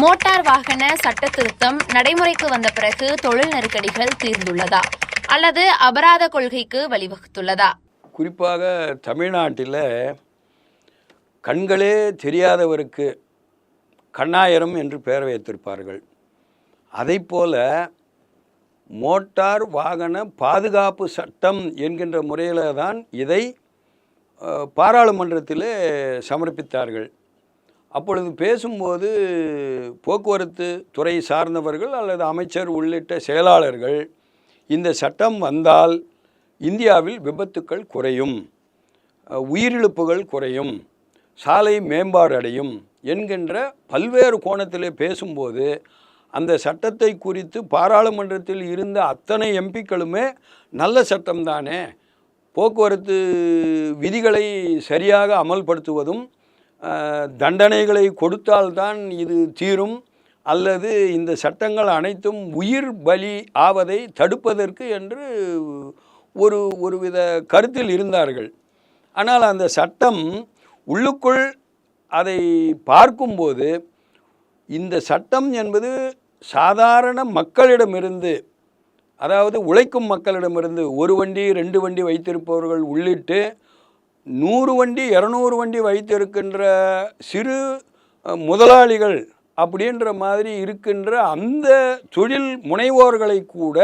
Motor வாகன சட்ட திருத்தம் நடைமுறைக்கு வந்த பிறகு தொழில் நெருக்கடிகள் தீர்ந்துள்ளதா? அல்லது அபராத கொள்கைக்கு வழிவகுத்துள்ளதா? குறிப்பாக தமிழ்நாட்டில் கண்களே தெரியாதவருக்கு கண்ணாயிரம் என்று பெயர் வைத்திருப்பார்கள். அதைப்போல மோட்டார் வாகன பாதுகாப்பு சட்டம் என்கின்ற முறையில் தான் இதை பாராளுமன்றத்தில் சமர்ப்பித்தார்கள். அப்பொழுது பேசும்போது போக்குவரத்து துறை சார்ந்தவர்கள் அல்லது அமைச்சர் உள்ளிட்ட செயலாளர்கள் இந்த சட்டம் வந்தால் இந்தியாவில் விபத்துக்கள் குறையும் உயிரிழப்புகள் குறையும் சாலை மேம்பாடு அடையும் என்கின்ற பல்வேறு கோணத்திலே பேசும்போது அந்த சட்டத்தை குறித்து பாராளுமன்றத்தில் இருந்த அத்தனை எம்பிக்களுமே நல்ல சட்டம்தானே போக்குவரத்து விதிகளை சரியாக அமல்படுத்துவதும் தண்டனைகளை கொடுத்தால்தான் இது தீரும். அல்லது இந்த சட்டங்கள் அனைத்தும் உயிர் பலி ஆவதை தடுப்பதற்கு என்று ஒரு ஒருவித கருத்தில் இருந்தார்கள். ஆனால் அந்த சட்டம் உள்ளுக்குள் அதை பார்க்கும்போது இந்த சட்டம் என்பது சாதாரண மக்களிடமிருந்து அதாவது உழைக்கும் மக்களிடமிருந்து ஒரு வண்டி ரெண்டு வண்டி வைத்திருப்பவர்கள் உள்ளிட்டு நூறு வண்டி இரநூறு வண்டி வைத்திருக்கின்ற சிறு முதலாளிகள் அப்படின்ற மாதிரி இருக்கின்ற அந்த தொழில் முனைவோர்களை கூட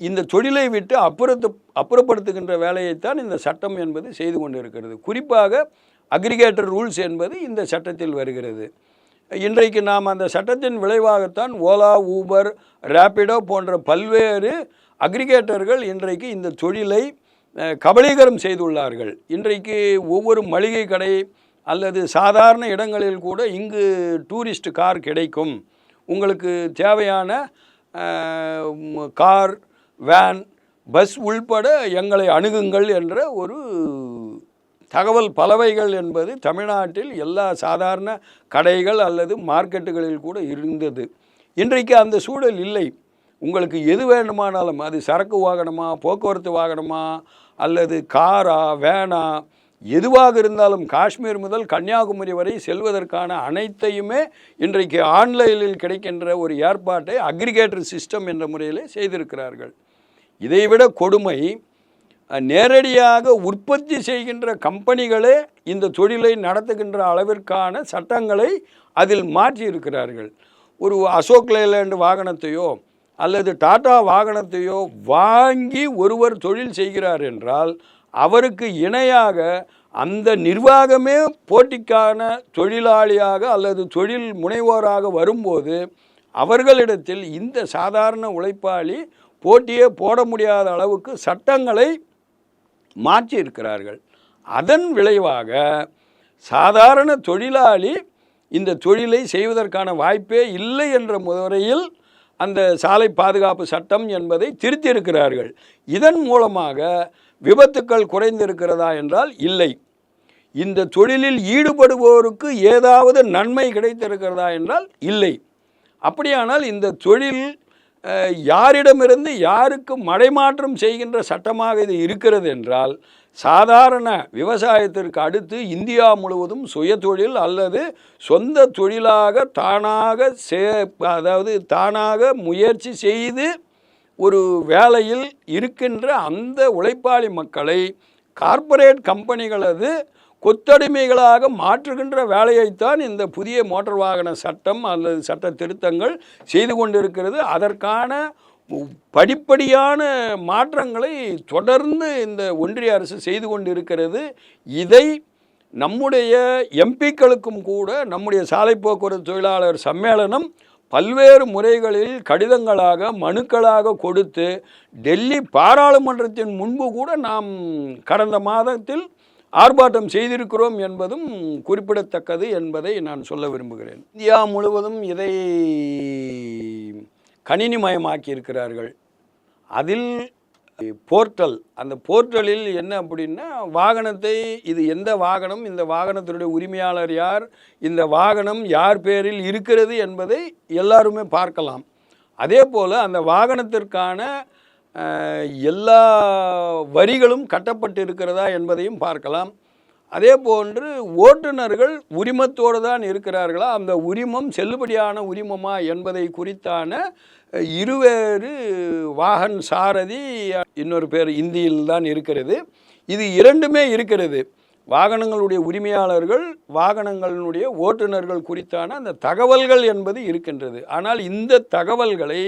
இந்த தொழிலை விட்டு அப்புறத்து அப்புறப்படுத்துகின்ற வேலையைத்தான் இந்த சட்டம் என்பது செய்து கொண்டு இருக்கிறது குறிப்பாக அக்ரிகேட்டர் ரூல்ஸ் என்பது இந்த சட்டத்தில் வருகிறது. இன்றைக்கு நாம் அந்த சட்டத்தின் விளைவாகத்தான் ஓலா ஊபர் ரேப்பிடோ போன்ற பல்வேறு அக்ரிகேட்டர்கள் இன்றைக்கு இந்த தொழிலை கபலீகரம் செய்துள்ளார்கள். இன்றைக்கு ஒவ்வொரு மளிகை கடை அல்லது சாதாரண இடங்களில் கூட இங்கு டூரிஸ்ட் கார் கிடைக்கும். உங்களுக்கு தேவையான கார் வேன் பஸ் உள்பட எங்களை அணுகுங்கள் என்ற ஒரு தகவல் பலவைகள் என்பது தமிழ்நாட்டில் எல்லா சாதாரண கடைகள் அல்லது மார்க்கெட்டுகளில் கூட இருந்தது. இன்றைக்கு அந்த சூழல் இல்லை. உங்களுக்கு எது வேண்டுமானாலும் அது சரக்கு வாகனமா போக்குவரத்து வாகனமா அல்லது காரா வேனா எதுவாக இருந்தாலும் காஷ்மீர் முதல் கன்னியாகுமரி வரை செல்வதற்கான அனைத்தையுமே இன்றைக்கு ஆன்லைனில் கிடைக்கின்ற ஒரு ஏற்பாட்டை அக்ரிகேட்டர் சிஸ்டம் என்ற முறையில் செய்திருக்கிறார்கள். இதைவிட கொடுமை நேரடியாக உற்பத்தி செய்கின்ற கம்பெனிகளே இந்த தொழிலை நடத்துகின்ற அளவிற்கான சட்டங்களை அதில் மாற்றி இருக்கிறார்கள் ஒரு அசோக் லேலேண்டு வாகனத்தையோ அல்லது டாடா வாகனத்தையோ வாங்கி ஒருவர் தொழில் செய்கிறார் என்றால் அவருக்கு இணையாக அந்த நிர்வாகமே போட்டிக்கான தொழிலாளியாக அல்லது தொழில் முனைவோராக வரும்போது அவர்களிடத்தில் இந்த சாதாரண உழைப்பாளி போட்டியே போட முடியாத அளவுக்கு சட்டங்களை மாற்றி இருக்கிறார்கள் அதன் விளைவாக சாதாரண தொழிலாளி இந்த தொழிலை செய்வதற்கான வாய்ப்பே இல்லை என்ற முறையில் அந்த சாலை பாதுகாப்பு சட்டம் என்பதை திருத்தியிருக்கிறார்கள். இதன் மூலமாக விபத்துக்கள் குறைந்திருக்கிறதா என்றால் இல்லை. இந்த தொழிலில் ஈடுபடுவோருக்கு ஏதாவது நன்மை கிடைத்திருக்கிறதா என்றால் இல்லை. அப்படியானால் இந்த தொழில் யாரிடமிருந்து யாருக்கு மடைமாற்றம் செய்கின்ற சட்டமாக இது இருக்கிறது என்றால் சாதாரண விவசாயத்திற்கு அடுத்து இந்தியா முழுவதும் சுயதொழில் அல்லது சொந்த தொழிலாக தானாக சே அதாவது தானாக முயற்சி செய்து ஒரு வேலையில் இருக்கின்ற அந்த உழைப்பாளி மக்களை கார்ப்பரேட் கம்பெனிகளது கொத்தடிமைகளாக மாற்றுகின்ற வேலையைத்தான் இந்த புதிய மோட்டார் வாகன சட்டம் அல்லது சட்ட திருத்தங்கள் செய்து கொண்டிருக்கிறது. அதற்கான படிப்படியான மாற்றங்களை தொடர்ந்து இந்த ஒன்றிய அரசு செய்து கொண்டிருக்கிறது. இதை நம்முடைய எம்பிக்களுக்கும் கூட நம்முடைய சாலை போக்குவரத்து தொழிலாளர் சம்மேளனம் பல்வேறு முறைகளில் கடிதங்களாக மனுக்களாக கொடுத்து டெல்லி பாராளுமன்றத்தின் முன்பு கூட நாம் கடந்த மாதத்தில் ஆர்ப்பாட்டம் செய்திருக்கிறோம் என்பதும் குறிப்பிடத்தக்கது என்பதை நான் சொல்ல விரும்புகிறேன். இந்தியா முழுவதும் இதை கணினிமயமாக்கி இருக்கிறார்கள் அதில் போர்ட்டல் அந்த போர்ட்டலில் என்ன அப்படின்னா வாகனத்தை இது எந்த வாகனம் இந்த வாகனத்தினுடைய உரிமையாளர் யார் இந்த வாகனம் யார் பேரில் இருக்கிறது என்பதை எல்லாருமே பார்க்கலாம். அதே போல் அந்த வாகனத்திற்கான எல்லா வரிகளும் கட்டப்பட்டு இருக்கிறதா என்பதையும் பார்க்கலாம். அதே போன்று ஓட்டுநர்கள் உரிமத்தோடு தான் இருக்கிறார்களா? அந்த உரிமம் செல்லுபடியான உரிமமா என்பதை குறித்தான இருவேறு வாகன் சாரதி இன்னொரு பேர் இந்தியில் தான் இருக்கிறது. இது இரண்டுமே இருக்கிறது. வாகனங்களுடைய உரிமையாளர்கள் வாகனங்களினுடைய ஓட்டுநர்கள் குறித்தான அந்த தகவல்கள் என்பது இருக்கின்றது. ஆனால் இந்த தகவல்களை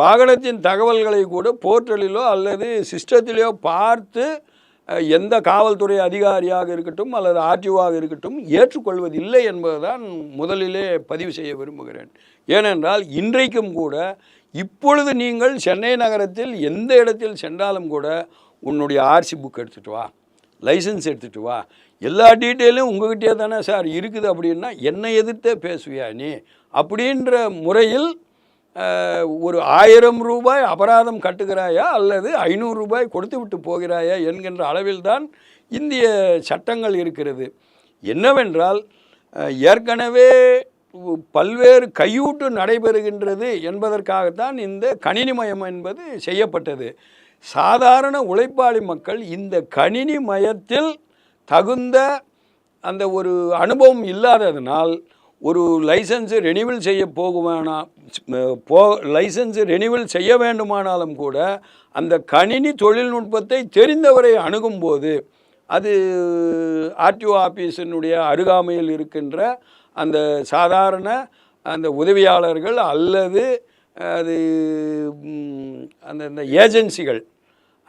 வாகனத்தின் தகவல்களை கூட போர்ட்டலிலோ அல்லது சிஸ்டத்திலையோ பார்த்து எந்த காவல்துறை அதிகாரியாக இருக்கட்டும் அல்லது ஆர்டிஓவாக இருக்கட்டும் ஏற்றுக்கொள்வதில்லை என்பதுதான் முதலிலே பதிவு செய்ய விரும்புகிறேன். ஏனென்றால் இன்றைக்கும் கூட இப்பொழுது நீங்கள் சென்னை நகரத்தில் எந்த இடத்தில் சென்றாலும் கூட உன்னுடைய ஆர்சி புக் எடுத்துகிட்டு வா லைசன்ஸ் எடுத்துகிட்டு வா. எல்லா டீட்டெயிலும் உங்ககிட்டயே தானே சார் இருக்குது அப்படின்னா என்னை எதிர்த்தே பேசுவியா நீ? அப்படின்ற முறையில் ஒரு ஆயிரம் ரூபாய் அபராதம் கட்டுகிறாயா அல்லது ஐநூறு ரூபாய் கொடுத்து விட்டு போகிறாயா என்கின்ற அளவில்தான் இந்திய சட்டங்கள் இருக்கிறது. என்னவென்றால் ஏற்கனவே பல்வேறு கையூட்டு நடைபெறுகின்றது என்பதற்காகத்தான் இந்த கணினிமயம் என்பது செய்யப்பட்டது. சாதாரண உழைப்பாளி மக்கள் இந்த கணினி மயத்தில் தகுந்த அந்த ஒரு அனுபவம் இல்லாததினால் ஒரு லைசன்ஸு ரெனிவல் செய்ய போகுமானா போ லைசன்ஸு ரெனிவல் செய்ய வேண்டுமானாலும் கூட அந்த கணினி தொழில்நுட்பத்தை தெரிந்தவரை அணுகும்போது அது ஆர்டிஓ ஆஃபீஸினுடைய அருகாமையில் இருக்கின்ற அந்த சாதாரண அந்த உதவியாளர்கள் அல்லது அது ம், அந்த இந்த ஏஜென்சிகள்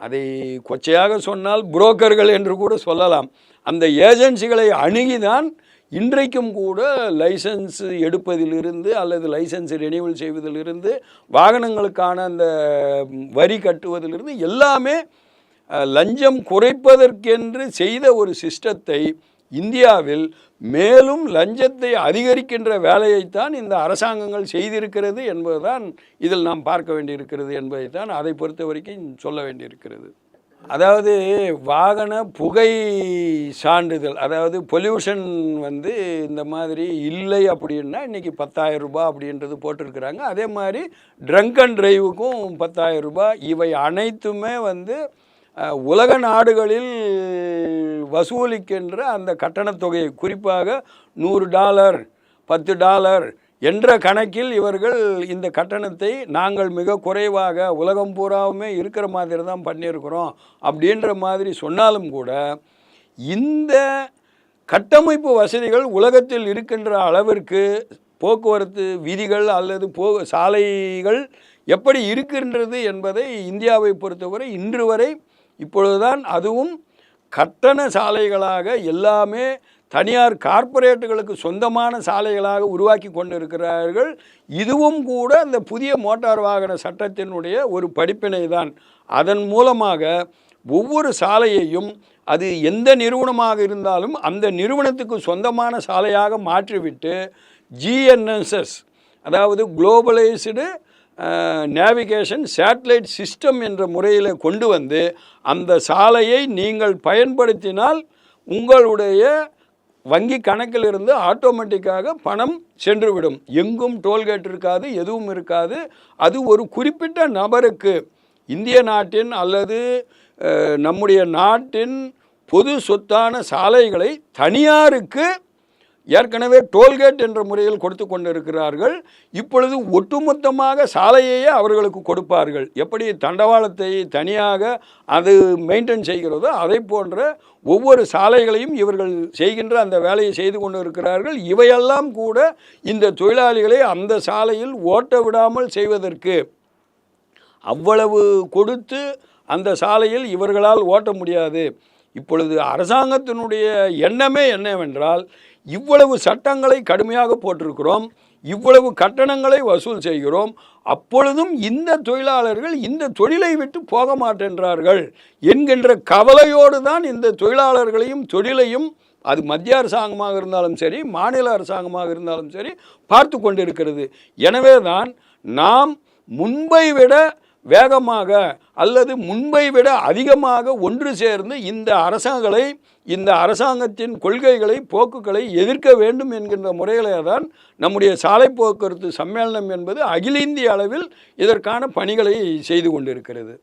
அதை கொச்சையாக சொன்னால் புரோக்கர்கள் என்று கூட சொல்லலாம். அந்த ஏஜென்சிகளை அணுகிதான் இன்றைக்கும் கூட லைசன்ஸ் எடுப்பதிலிருந்து அல்லது லைசன்ஸ் ரெனியூவல் செய்வதிலிருந்து வாகனங்களுக்கான அந்த வரி கட்டுவதிலிருந்து எல்லாமே லஞ்சம் குறைப்பதற்கென்று செய்த ஒரு சிஸ்டத்தை இந்தியாவில் மேலும் லஞ்சத்தை அதிகரிக்கின்ற வேலையைத்தான் இந்த அரசாங்கங்கள் செய்திருக்கிறது என்பதுதான் இதில் நாம் பார்க்க வேண்டியிருக்கிறது என்பதைத்தான் அதை பொறுத்த வரைக்கும் சொல்ல வேண்டியிருக்கிறது. அதாவது வாகன புகை சான்றிதழ் அதாவது பொல்யூஷன் வந்து இந்த மாதிரி இல்லை அப்படின்னா இன்றைக்கி பத்தாயிரம் ரூபாய் அப்படின்றது போட்டிருக்கிறாங்க. அதே மாதிரி ட்ரங்க் அண்ட் ட்ரைவுக்கும் பத்தாயிரம் ரூபாய். இவை அனைத்துமே வந்து உலக நாடுகளில் வசூலிக்கின்ற அந்த கட்டணத் தொகையை குறிப்பாக நூறு டாலர் பத்து டாலர் என்ற கணக்கில் இவர்கள் இந்த கட்டணத்தை நாங்கள் மிக குறைவாக உலகம் பூராவுமே இருக்கிற மாதிரி தான் பண்ணியிருக்கிறோம் அப்படின்ற மாதிரி சொன்னாலும் கூட இந்த கட்டமைப்பு வசதிகள் உலகத்தில் இருக்கின்ற அளவிற்கு போக்குவரத்து விதிகள் அல்லது போ சாலைகள் எப்படி இருக்கின்றது என்பதை இந்தியாவை பொறுத்தவரை இன்று வரை இப்பொழுதுதான் அதுவும் கட்டண சாலைகளாக எல்லாமே தனியார் கார்ப்பரேட்டுகளுக்கு சொந்தமான சாலைகளாக உருவாக்கி கொண்டிருக்கிறார்கள். இதுவும் கூட அந்த புதிய மோட்டார் வாகன சட்டத்தினுடைய ஒரு படிப்பினை தான். அதன் மூலமாக ஒவ்வொரு சாலையையும் அது எந்த நிறுவனமாக இருந்தாலும் அந்த நிறுவனத்துக்கு சொந்தமான சாலையாக மாற்றிவிட்டு ஜிஎன்எஸ்எஸ் அதாவது குளோபலைஸ்டு நேவிகேஷன் சேட்டலைட் சிஸ்டம் என்ற முறையில் கொண்டு வந்து அந்த சாலையை நீங்கள் பயன்படுத்தினால் உங்களுடைய வங்கி கணக்கிலிருந்து ஆட்டோமேட்டிக்காக பணம் சென்றுவிடும். எங்கும் டோல்கேட் இருக்காது எதுவும் இருக்காது. அது ஒரு குறிப்பிட்ட நபருக்கு இந்திய நாட்டின் அல்லது நம்முடைய நாட்டின் பொது சொத்தான சாலைகளை தனியாருக்கு ஏற்கனவே டோல்கேட் என்ற முறையில் கொடுத்து கொண்டிருக்கிறார்கள். இப்பொழுது ஒட்டுமொத்தமாக சாலையையே அவர்களுக்கு கொடுப்பார்கள். எப்படி தண்டவாளத்தை தனியாக அது மெயின்டைன் செய்கிறதோ அதை போன்ற ஒவ்வொரு சாலைகளையும் இவர்கள் செய்கின்ற அந்த வேலையை செய்து கொண்டு இருக்கிறார்கள் இவையெல்லாம் கூட இந்த தொழிலாளிகளை அந்த சாலையில் ஓட்ட விடாமல் செய்வதற்கு அவ்வளவு கொடுத்து அந்த சாலையில் இவர்களால் ஓட்ட முடியாது. இப்பொழுது அரசாங்கத்தினுடைய எண்ணமே என்னவென்றால் இவ்வளவு சட்டங்களை கடுமையாக போட்டிருக்கிறோம் இவ்வளவு கட்டணங்களை வசூல் செய்கிறோம் அப்பொழுதும் இந்த தொழிலாளர்கள் இந்த தொழிலை விட்டு போக மாட்டேன்றார்கள் என்கின்ற கவலையோடு தான் இந்த தொழிலாளர்களையும் தொழிலையும் அது மத்திய அரசாங்கமாக இருந்தாலும் சரி மாநில அரசாங்கமாக இருந்தாலும் சரி பார்த்து கொண்டிருக்கிறது. எனவே தான் நாம் முன்பை விட வேகமாக அல்லது முன்பை விட அதிகமாக ஒன்று சேர்ந்து இந்த அரசாங்கங்களை இந்த அரசாங்கத்தின் கொள்கைகளை போக்குகளை எதிர்க்க வேண்டும் என்கின்ற முறையிலே தான் நம்முடைய சாலை போக்குவரத்து சம்மேளனம் என்பது அகில இந்திய அளவில் இதற்கான பணிகளை செய்து கொண்டிருக்கிறது.